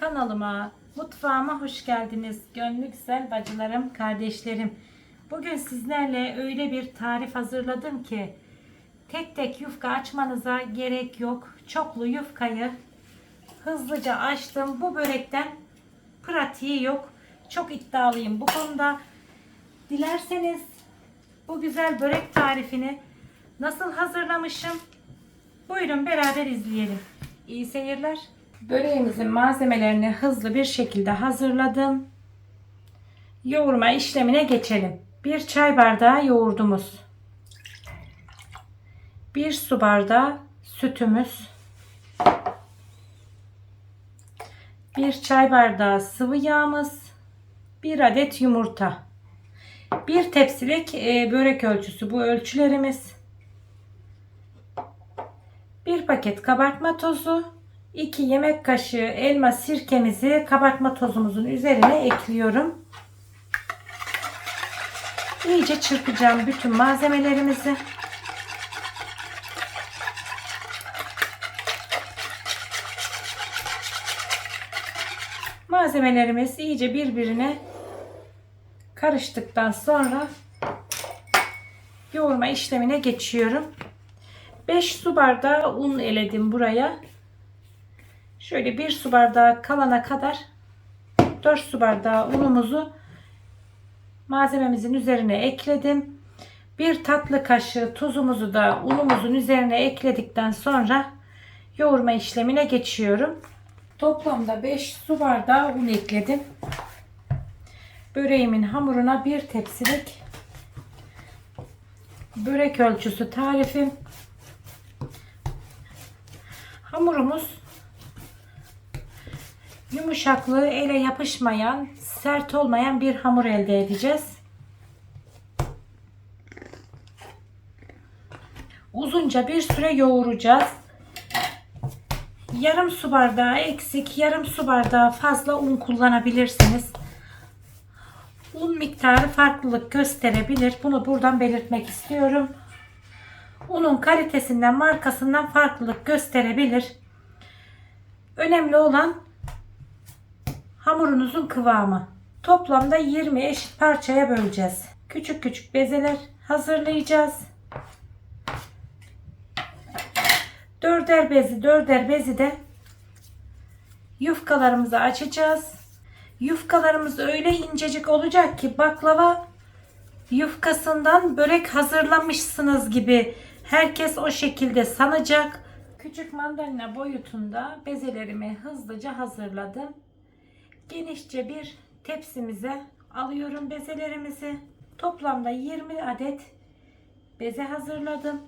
Kanalıma, mutfağıma hoş geldiniz. Gönlü güzel bacılarım, kardeşlerim. Bugün sizlerle öyle bir tarif hazırladım ki tek tek yufka açmanıza gerek yok. Çoklu yufkayı hızlıca açtım. Bu börekten pratiği yok. Çok iddialıyım bu konuda. Dilerseniz bu güzel börek tarifini nasıl hazırlamışım? Buyurun beraber izleyelim. İyi seyirler. Böreğimizin malzemelerini hızlı bir şekilde hazırladım. Yoğurma işlemine geçelim. Bir çay bardağı yoğurdumuz. Bir su bardağı sütümüz. Bir çay bardağı sıvı yağımız. Bir adet yumurta. Bir tepsilik e, börek ölçüsü bu ölçülerimiz. Bir paket kabartma tozu. 2 yemek kaşığı elma sirkemizi kabartma tozumuzun üzerine ekliyorum. İyice çırpacağım bütün malzemelerimizi. Malzemelerimiz iyice birbirine karıştıktan sonra yoğurma işlemine geçiyorum. 5 su bardağı un eledim buraya. Şöyle 1 su bardağı kalana kadar 4 su bardağı unumuzu malzememizin üzerine ekledim. Bir tatlı kaşığı tuzumuzu da unumuzun üzerine ekledikten sonra yoğurma işlemine geçiyorum. Toplamda 5 su bardağı un ekledim. Böreğimin hamuruna bir tepsilik börek ölçüsü tarifim. Hamurumuz yumuşaklığı ele yapışmayan, sert olmayan bir hamur elde edeceğiz. Uzunca bir süre yoğuracağız. Yarım su bardağı eksik, yarım su bardağı fazla un kullanabilirsiniz. Un miktarı farklılık gösterebilir. Bunu buradan belirtmek istiyorum. Unun kalitesinden, markasından farklılık gösterebilir. Önemli olan hamurunuzun kıvamı. Toplamda 20 eşit parçaya böleceğiz. Küçük küçük bezeler hazırlayacağız. Dörder bezi, dörder bezi de yufkalarımızı açacağız. Yufkalarımız öyle incecik olacak ki baklava yufkasından börek hazırlamışsınız gibi herkes o şekilde sanacak. Küçük mandalina boyutunda bezelerimi hızlıca hazırladım. Genişçe bir tepsimize alıyorum bezelerimizi. Toplamda 20 adet beze hazırladım.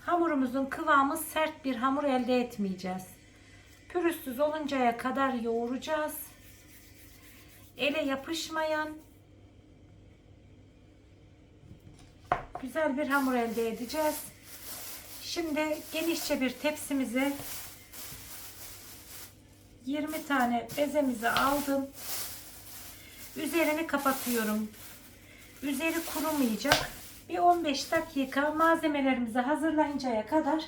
Hamurumuzun kıvamı sert bir hamur elde etmeyeceğiz. Pürüzsüz oluncaya kadar yoğuracağız. Ele yapışmayan güzel bir hamur elde edeceğiz. Şimdi genişçe bir tepsimize 20 tane bezemizi aldım. Üzerini kapatıyorum. Üzeri kurumayacak. Bir 15 dakika malzemelerimizi hazırlayıncaya kadar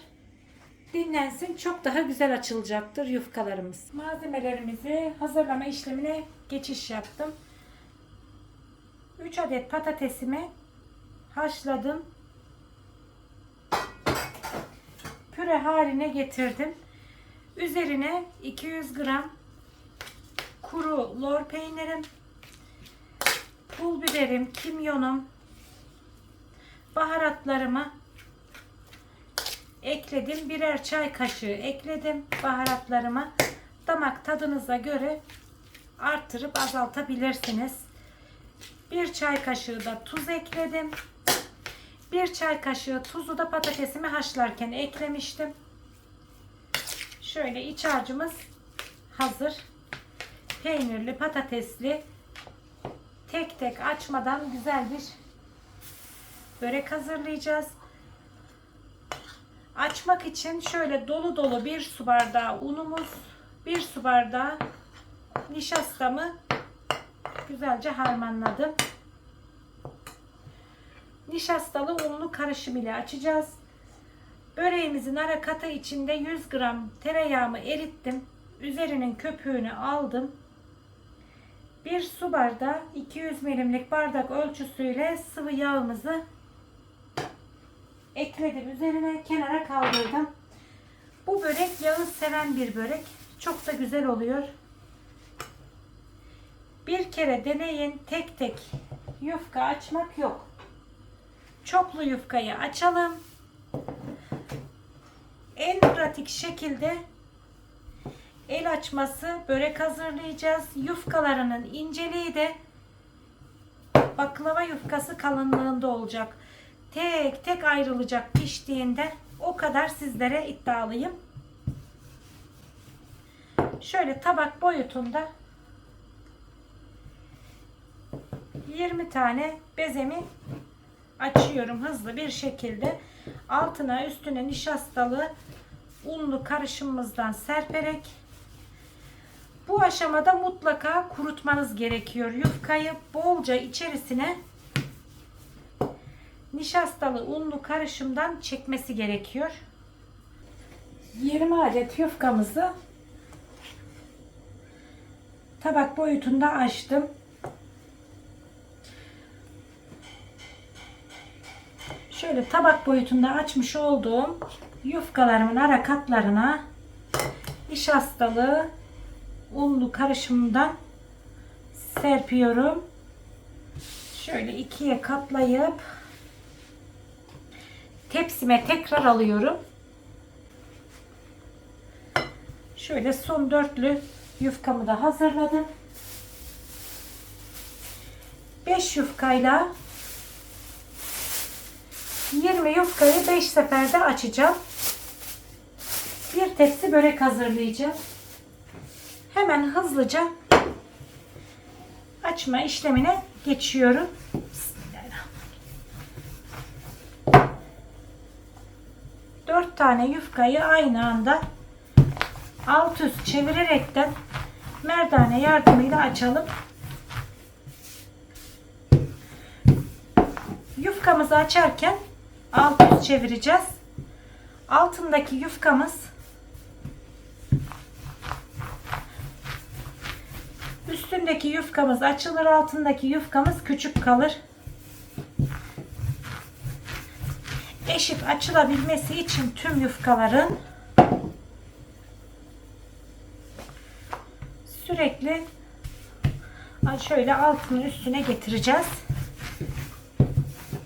dinlensin. Çok daha güzel açılacaktır yufkalarımız. Malzemelerimizi hazırlama işlemine geçiş yaptım. 3 adet patatesimi haşladım. Püre haline getirdim. Üzerine 200 gram kuru lor peynirim, pul biberim, kimyonum, baharatlarımı ekledim. Birer çay kaşığı ekledim baharatlarımı. Damak tadınıza göre artırıp azaltabilirsiniz. Bir çay kaşığı da tuz ekledim. Bir çay kaşığı tuzu da patatesimi haşlarken eklemiştim. Şöyle iç harcımız hazır. Peynirli, patatesli tek tek açmadan güzel bir börek hazırlayacağız. Açmak için şöyle dolu dolu bir su bardağı unumuz, bir su bardağı nişastamı güzelce harmanladım. Nişastalı unlu karışım ile açacağız. Böreğimizin ara katı içinde 100 gram tereyağımı erittim. üzerinin köpüğünü aldım. Bir su bardağı 200 milimlik bardak ölçüsüyle sıvı yağımızı ekledim. Üzerine kenara kaldırdım. Bu börek yağı seven bir börek. Çok da güzel oluyor. Bir kere deneyin. Tek tek yufka açmak yok. Çoklu yufkayı açalım. En pratik şekilde el açması börek hazırlayacağız. Yufkalarının inceliği de baklava yufkası kalınlığında olacak. Tek tek ayrılacak piştiğinde. O kadar sizlere iddialıyım. Şöyle tabak boyutunda 20 tane bezemi açıyorum hızlı bir şekilde. Altına üstüne nişastalı unlu karışımımızdan serperek bu aşamada mutlaka kurutmanız gerekiyor. Yufkayı bolca içerisine nişastalı unlu karışımdan çekmesi gerekiyor. 20 adet yufkamızı tabak boyutunda açtım. Şöyle tabak boyutunda açmış olduğum yufkalarımın ara katlarına nişastalı unlu karışımından serpiyorum. Şöyle ikiye katlayıp tepsime tekrar alıyorum. Şöyle son dörtlü yufkamı da hazırladım. 5 yufkayla 20 yufkayı 5 seferde açacağım. Bir tepsi börek hazırlayacağım. Hemen hızlıca açma işlemine geçiyorum. 4 tane yufkayı aynı anda alt üst çevirerekten merdane yardımıyla açalım. Yufkamızı açarken alt üst çevireceğiz. Altındaki yufkamız üstündeki yufkamız açılır, altındaki yufkamız küçük kalır. Eşit açılabilmesi için tüm yufkaların sürekli şöyle altını üstüne getireceğiz.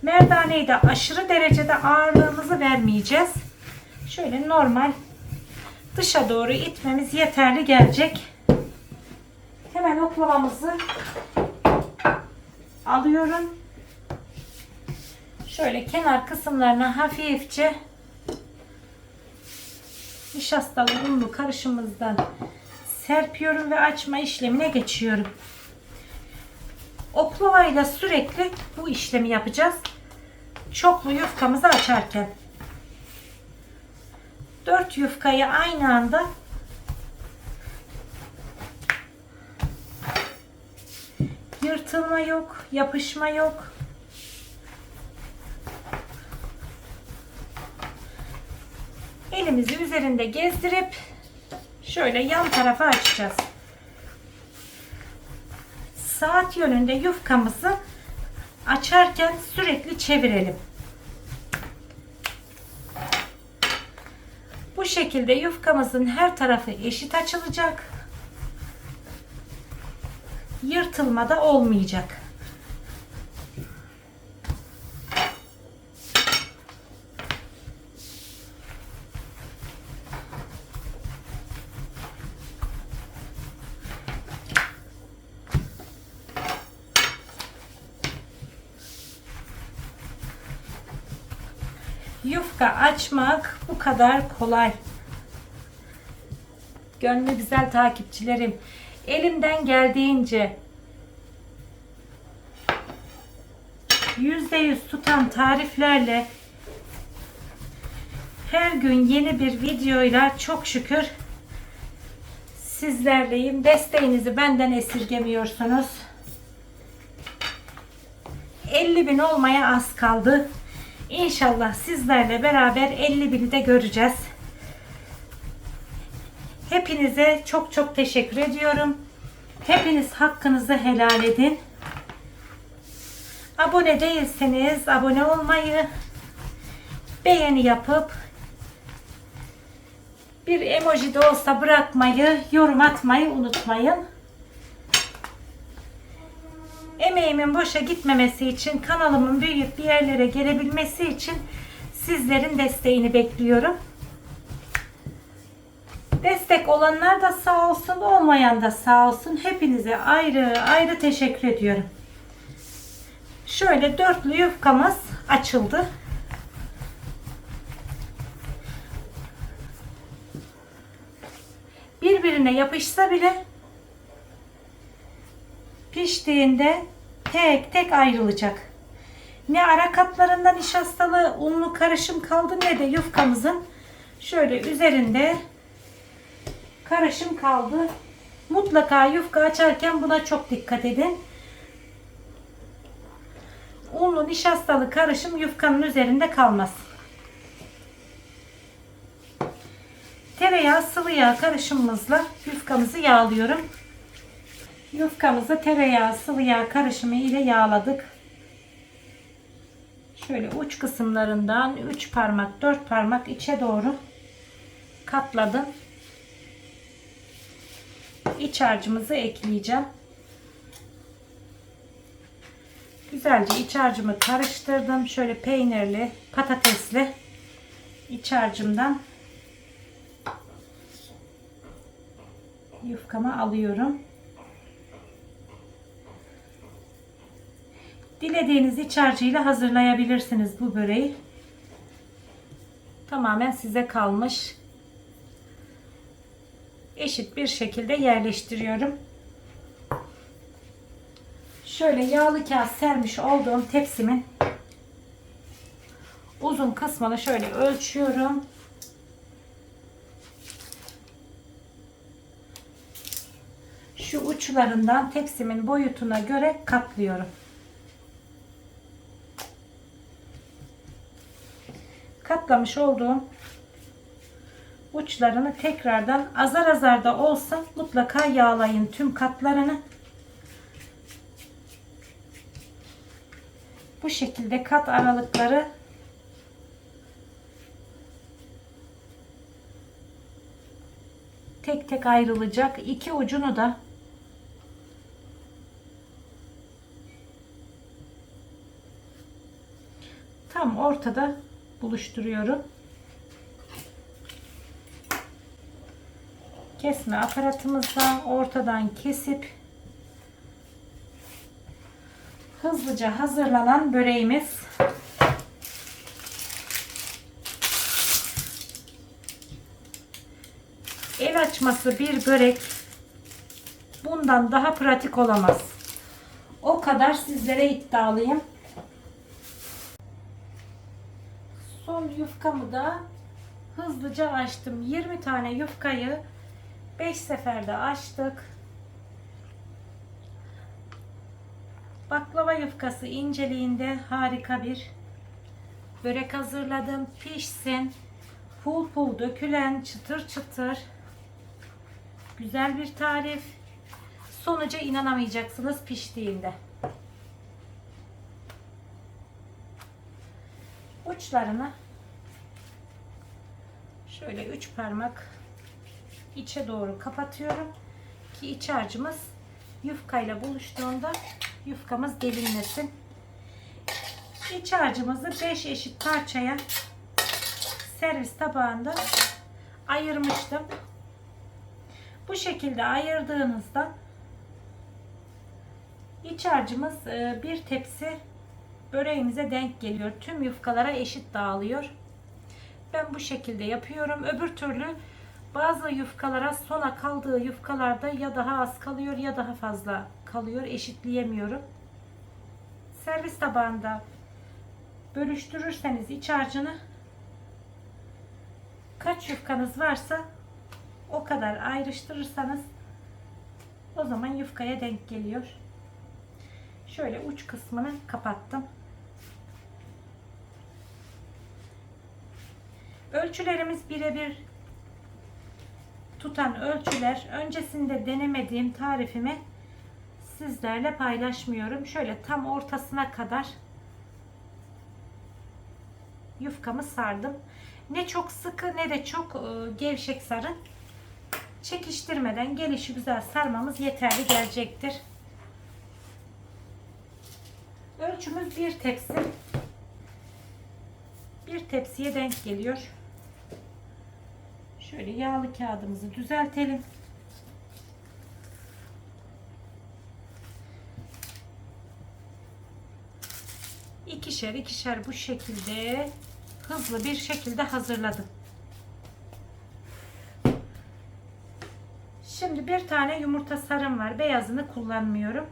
Merdaneyi de aşırı derecede ağırlığımızı vermeyeceğiz. Şöyle normal dışa doğru itmemiz yeterli gelecek. Hemen oklavamızı alıyorum. Şöyle kenar kısımlarına hafifçe nişastalı unlu karışımımızdan serpiyorum ve açma işlemine geçiyorum. Oklavayla sürekli bu işlemi yapacağız. Çoklu yufkamızı açarken. 4 yufkayı aynı anda yırtılma yok, yapışma yok. Elimizi üzerinde gezdirip şöyle yan tarafa açacağız. Saat yönünde yufkamızı açarken sürekli çevirelim. Şekilde yufkamızın her tarafı eşit açılacak. Yırtılma da olmayacak. Yufka açmak bu kadar kolay. Gönlü güzel takipçilerim. Elimden geldiğince %100 tutan tariflerle her gün yeni bir videoyla çok şükür sizlerleyim. Desteğinizi benden esirgemiyorsunuz. 50 bin olmaya az kaldı. İnşallah sizlerle beraber 50 bini de göreceğiz. Hepinize çok çok teşekkür ediyorum. Hepiniz hakkınızı helal edin. Abone değilseniz abone olmayı, beğeni yapıp bir emoji de olsa bırakmayı, yorum atmayı unutmayın. Emeğimin boşa gitmemesi için, kanalımın büyüyüp bir yerlere gelebilmesi için sizlerin desteğini bekliyorum. Destek olanlar da sağ olsun, olmayan da sağ olsun. Hepinize ayrı ayrı teşekkür ediyorum. Şöyle dörtlü yufkamız açıldı. Birbirine yapışsa bile piştiğinde tek tek ayrılacak. Ne ara katlarında nişastalı unlu karışım kaldı ne de yufkamızın şöyle üzerinde karışım kaldı. Mutlaka yufka açarken buna çok dikkat edin. Unlu nişastalı karışım yufkanın üzerinde kalmaz. Tereyağı sıvı yağ karışımımızla yufkamızı yağlıyorum. Yufkamızı tereyağı sıvı yağ karışımı ile yağladık. Şöyle uç kısımlarından 3 parmak 4 parmak içe doğru katladım. İç harcımızı ekleyeceğim. Güzelce iç harcımı karıştırdım. Şöyle peynirli, patatesli iç harcımdan yufkama alıyorum. Dilediğiniz iç harcıyla hazırlayabilirsiniz bu böreği. Tamamen size kalmış. Eşit bir şekilde yerleştiriyorum. Şöyle yağlı kağıt sermiş olduğum tepsimin uzun kısmını şöyle ölçüyorum. Şu uçlarından tepsimin boyutuna göre katlıyorum. Katlamış olduğum uçlarını tekrardan azar azar da olsa mutlaka yağlayın tüm katlarını. Bu şekilde kat aralıkları tek tek ayrılacak. İki ucunu da tam ortada buluşturuyorum. Kesme aparatımızla ortadan kesip hızlıca hazırlanan böreğimiz el açması bir börek bundan daha pratik olamaz. O kadar sizlere iddialıyım. Son yufkamı da hızlıca açtım. 20 tane yufkayı 5 seferde açtık. Baklava yufkası inceliğinde harika bir börek hazırladım. Pişsin. Pul pul dökülen çıtır çıtır güzel bir tarif. Sonuca inanamayacaksınız piştiğinde. Uçlarını şöyle 3 parmak içe doğru kapatıyorum ki iç harcımız yufkayla buluştuğunda yufkamız delinmesin. İç harcımızı 5 eşit parçaya servis tabağında ayırmıştım. Bu şekilde ayırdığınızda iç harcımız e, bir tepsi böreğimize denk geliyor. Tüm yufkalara eşit dağılıyor. Ben bu şekilde yapıyorum. Öbür türlü bazı yufkalara sona kaldığı yufkalarda ya daha az kalıyor ya daha fazla kalıyor. Eşitleyemiyorum. Servis tabağında bölüştürürseniz iç harcını kaç yufkanız varsa o kadar ayrıştırırsanız o zaman yufkaya denk geliyor. Şöyle uç kısmını kapattım. Ölçülerimiz birebir tutan ölçüler öncesinde denemediğim tarifimi sizlerle paylaşmıyorum. Şöyle tam ortasına kadar yufkamı sardım. Ne çok sıkı ne de çok e, gevşek sarın. Çekiştirmeden gelişi güzel sarmamız yeterli gelecektir. Ölçümüz bir tepsi. Bir tepsiye denk geliyor. Şöyle yağlı kağıdımızı düzeltelim. İkişer ikişer bu şekilde hızlı bir şekilde hazırladım. Şimdi bir tane yumurta sarım var. Beyazını kullanmıyorum.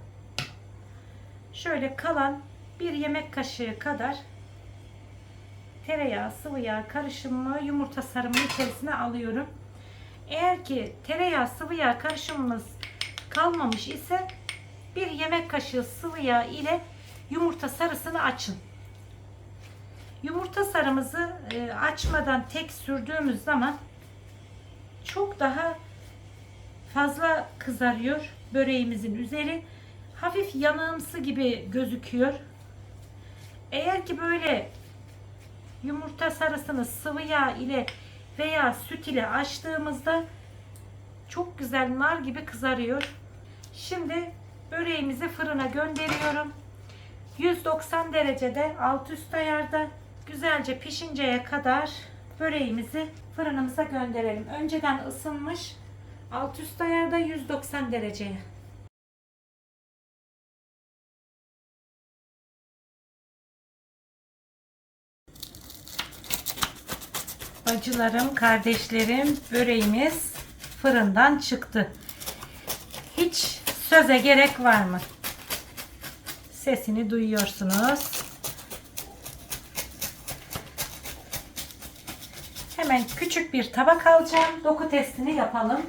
Şöyle kalan bir yemek kaşığı kadar tereyağı, sıvı yağ karışımı yumurta sarımının içerisine alıyorum. Eğer ki tereyağı, sıvı yağ karışımımız kalmamış ise bir yemek kaşığı sıvı yağ ile yumurta sarısını açın. Yumurta sarımızı e, açmadan tek sürdüğümüz zaman çok daha fazla kızarıyor böreğimizin üzeri. Hafif yanığımsı gibi gözüküyor. Eğer ki böyle yumurta sarısını sıvı yağ ile veya süt ile açtığımızda çok güzel nar gibi kızarıyor. Şimdi böreğimizi fırına gönderiyorum. 190 derecede alt üst ayarda güzelce pişinceye kadar böreğimizi fırınımıza gönderelim. Önceden ısınmış alt üst ayarda 190 dereceye. Bacılarım, kardeşlerim, böreğimiz fırından çıktı. Hiç söze gerek var mı? Sesini duyuyorsunuz. Hemen küçük bir tabak alacağım. Doku testini yapalım.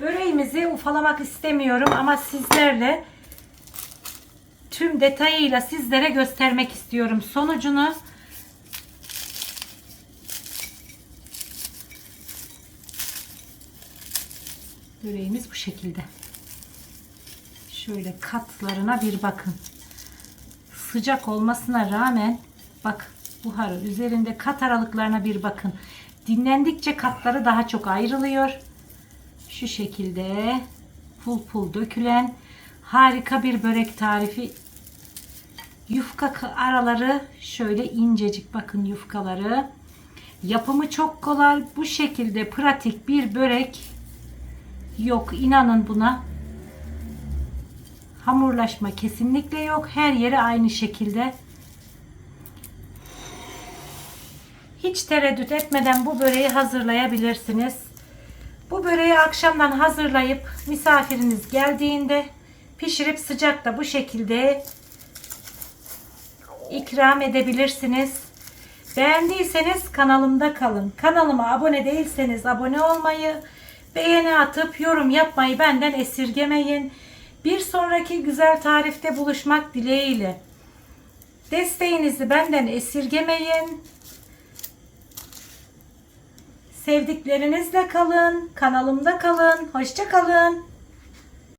Böreğimizi ufalamak istemiyorum ama sizlerle tüm detayıyla sizlere göstermek istiyorum sonucunu. Böreğimiz bu şekilde. Şöyle katlarına bir bakın. Sıcak olmasına rağmen bak buharı üzerinde kat aralıklarına bir bakın. Dinlendikçe katları daha çok ayrılıyor. Şu şekilde pul pul dökülen harika bir börek tarifi. Yufka araları şöyle incecik bakın yufkaları. Yapımı çok kolay. Bu şekilde pratik bir börek yok. inanın buna. Hamurlaşma kesinlikle yok. Her yeri aynı şekilde. Hiç tereddüt etmeden bu böreği hazırlayabilirsiniz. Bu böreği akşamdan hazırlayıp misafiriniz geldiğinde pişirip sıcakta bu şekilde ikram edebilirsiniz. Beğendiyseniz kanalımda kalın. Kanalıma abone değilseniz abone olmayı, beğeni atıp yorum yapmayı benden esirgemeyin. Bir sonraki güzel tarifte buluşmak dileğiyle. Desteğinizi benden esirgemeyin. Sevdiklerinizle kalın, kanalımda kalın, hoşça kalın.